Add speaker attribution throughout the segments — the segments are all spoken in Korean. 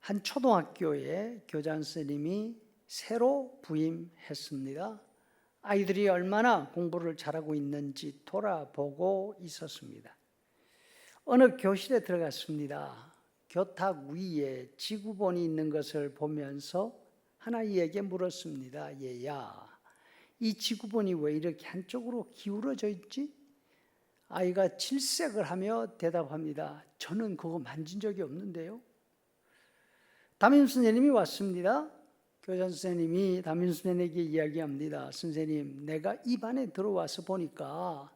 Speaker 1: 한 초등학교에 교장 선생님이 새로 부임했습니다. 아이들이 얼마나 공부를 잘하고 있는지 돌아보고 있었습니다. 어느 교실에 들어갔습니다. 교탁 위에 지구본이 있는 것을 보면서 하나 이에게 물었습니다. 얘야, 이 지구본이 왜 이렇게 한쪽으로 기울어져 있지? 아이가 질색을 하며 대답합니다. 저는 그거 만진 적이 없는데요. 담임 선생님이 왔습니다. 교장 선생님이 담임 선생님에게 이야기합니다. 선생님, 내가 이 반에 들어와서 보니까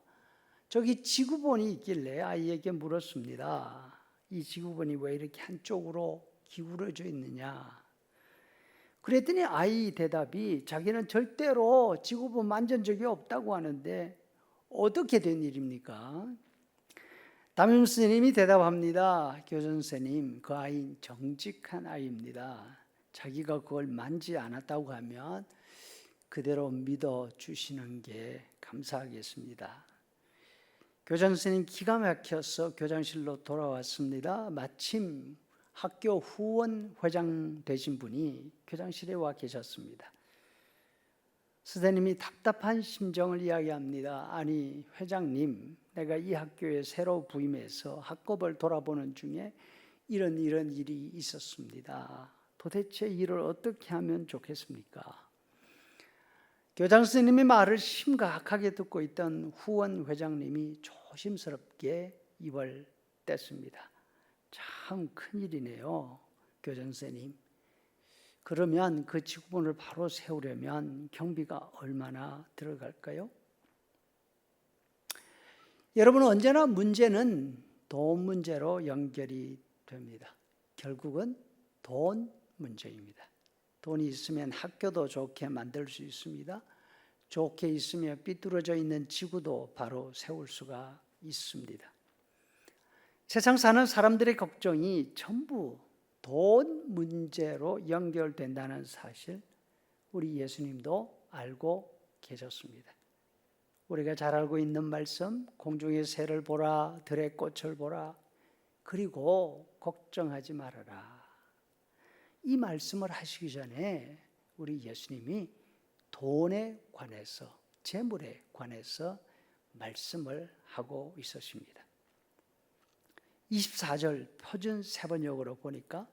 Speaker 1: 저기 지구본이 있길래 아이에게 물었습니다. 이 지구본이 왜 이렇게 한쪽으로 기울어져 있느냐? 그랬더니 아이 대답이 자기는 절대로 지구본 만진 적이 없다고 하는데 어떻게 된 일입니까? 담임 선생님이 대답합니다. 교장 선생님, 그 아이는 정직한 아이입니다. 자기가 그걸 만지 않았다고 하면 그대로 믿어 주시는 게 감사하겠습니다. 교장 선생님 기가 막혀서 교장실로 돌아왔습니다. 마침 학교 후원 회장 되신 분이 교장실에 와 계셨습니다. 선생님이 답답한 심정을 이야기합니다. 아니, 회장님, 내가 이 학교에 새로 부임해서 학급을 돌아보는 중에 이런 이런 일이 있었습니다. 도대체 일을 어떻게 하면 좋겠습니까? 교장 선생님의 말을 심각하게 듣고 있던 후원 회장님이 조심스럽게 입을 뗐습니다. 참 큰일이네요, 교장 선생님. 그러면 그 지구본을 바로 세우려면 경비가 얼마나 들어갈까요? 여러분 언제나 문제는 돈 문제로 연결이 됩니다. 결국은 돈 문제입니다. 돈이 있으면 학교도 좋게 만들 수 있습니다. 좋게 있으면 삐뚤어져 있는 지구도 바로 세울 수가 있습니다. 세상 사는 사람들의 걱정이 전부 돈 문제로 연결된다는 사실 우리 예수님도 알고 계셨습니다. 우리가 잘 알고 있는 말씀 공중의 새를 보라 들의 꽃을 보라 그리고 걱정하지 말아라. 이 말씀을 하시기 전에 우리 예수님이 돈에 관해서 재물에 관해서 말씀을 하고 있었습니다. 24절 표준 세번역으로 보니까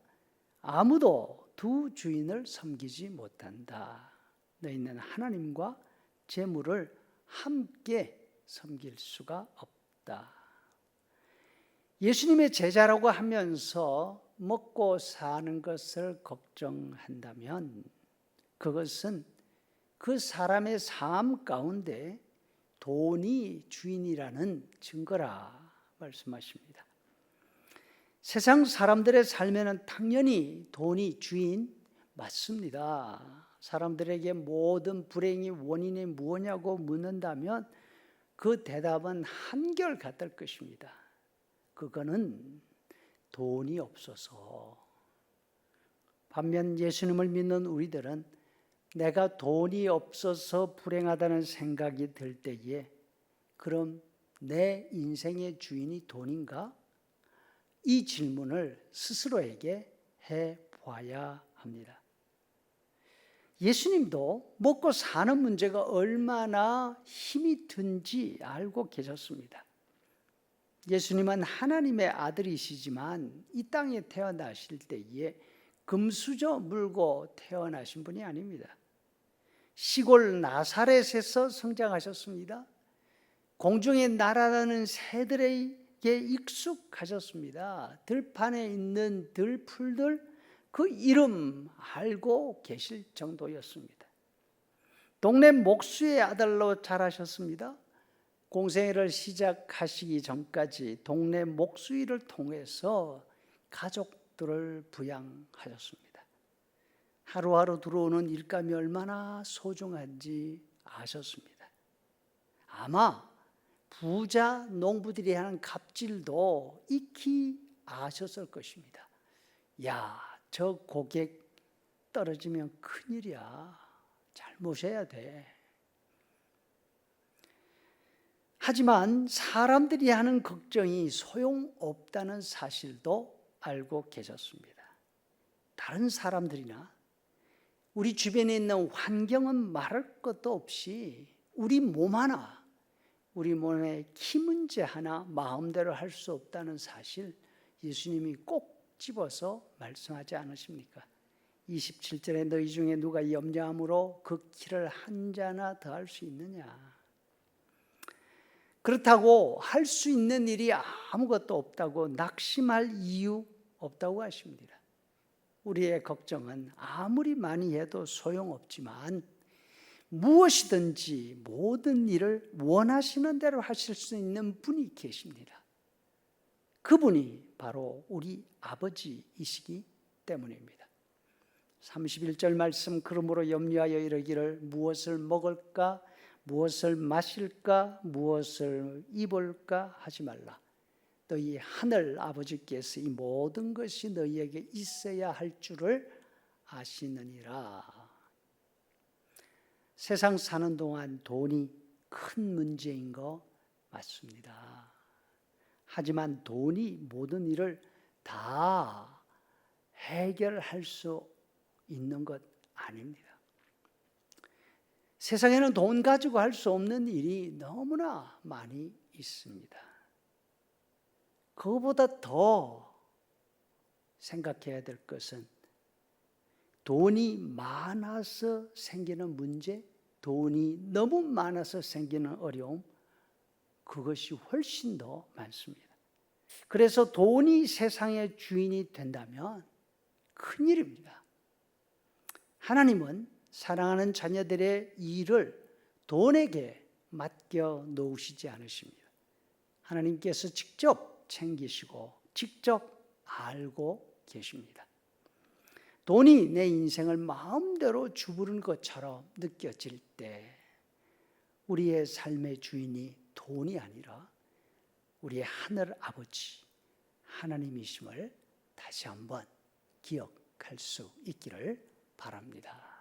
Speaker 1: 아무도 두 주인을 섬기지 못한다. 너희는 하나님과 재물을 함께 섬길 수가 없다. 예수님의 제자라고 하면서 먹고 사는 것을 걱정한다면 그것은 그 사람의 삶 가운데 돈이 주인이라는 증거라 말씀하십니다. 세상 사람들의 삶에는 당연히 돈이 주인 맞습니다. 사람들에게 모든 불행이 원인이 무엇냐고 묻는다면 그 대답은 한결같을 것입니다. 그거는 돈이 없어서. 반면 예수님을 믿는 우리들은 내가 돈이 없어서 불행하다는 생각이 들 때에 그럼 내 인생의 주인이 돈인가? 이 질문을 스스로에게 해 보아야 합니다. 예수님도 먹고 사는 문제가 얼마나 힘이 든지 알고 계셨습니다. 예수님은 하나님의 아들이시지만 이 땅에 태어나실 때에 금수저 물고 태어나신 분이 아닙니다. 시골 나사렛에서 성장하셨습니다. 공중에 날아다니는 새들에게 익숙하셨습니다. 들판에 있는 들풀들 그 이름 알고 계실 정도였습니다. 동네 목수의 아들로 자라셨습니다. 공생애를 시작하시기 전까지 동네 목수일을 통해서 가족들을 부양하셨습니다. 하루하루 들어오는 일감이 얼마나 소중한지 아셨습니다. 아마 부자 농부들이 하는 갑질도 익히 아셨을 것입니다. 야, 저 고객 떨어지면 큰일이야. 잘 모셔야 돼. 하지만 사람들이 하는 걱정이 소용없다는 사실도 알고 계셨습니다. 다른 사람들이나 우리 주변에 있는 환경은 말할 것도 없이 우리 몸 하나, 우리 몸의 키 문제 하나 마음대로 할 수 없다는 사실 예수님이 꼭 집어서 말씀하지 않으십니까? 27절에 너희 중에 누가 염려함으로 그 키를 한 자나 더할 수 있느냐? 그렇다고 할 수 있는 일이 아무것도 없다고 낙심할 이유 없다고 하십니다. 우리의 걱정은 아무리 많이 해도 소용없지만 무엇이든지 모든 일을 원하시는 대로 하실 수 있는 분이 계십니다. 그분이 바로 우리 아버지이시기 때문입니다. 31절 말씀 그러므로 염려하여 이르기를 무엇을 먹을까 무엇을 마실까 무엇을 입을까 하지 말라. 너희 하늘 아버지께서 이 모든 것이 너희에게 있어야 할 줄을 아시느니라. 세상 사는 동안 돈이 큰 문제인 거 맞습니다. 하지만 돈이 모든 일을 다 해결할 수 있는 것 아닙니다. 세상에는 돈 가지고 할 수 없는 일이 너무나 많이 있습니다. 그거보다 더 생각해야 될 것은 돈이 많아서 생기는 문제, 돈이 너무 많아서 생기는 어려움, 그것이 훨씬 더 많습니다. 그래서 돈이 세상의 주인이 된다면 큰일입니다. 하나님은 사랑하는 자녀들의 일을 돈에게 맡겨 놓으시지 않으십니다. 하나님께서 직접 챙기시고 직접 알고 계십니다. 돈이 내 인생을 마음대로 주부른 것처럼 느껴질 때 우리의 삶의 주인이 돈이 아니라 우리의 하늘 아버지 하나님이심을 다시 한번 기억할 수 있기를 바랍니다.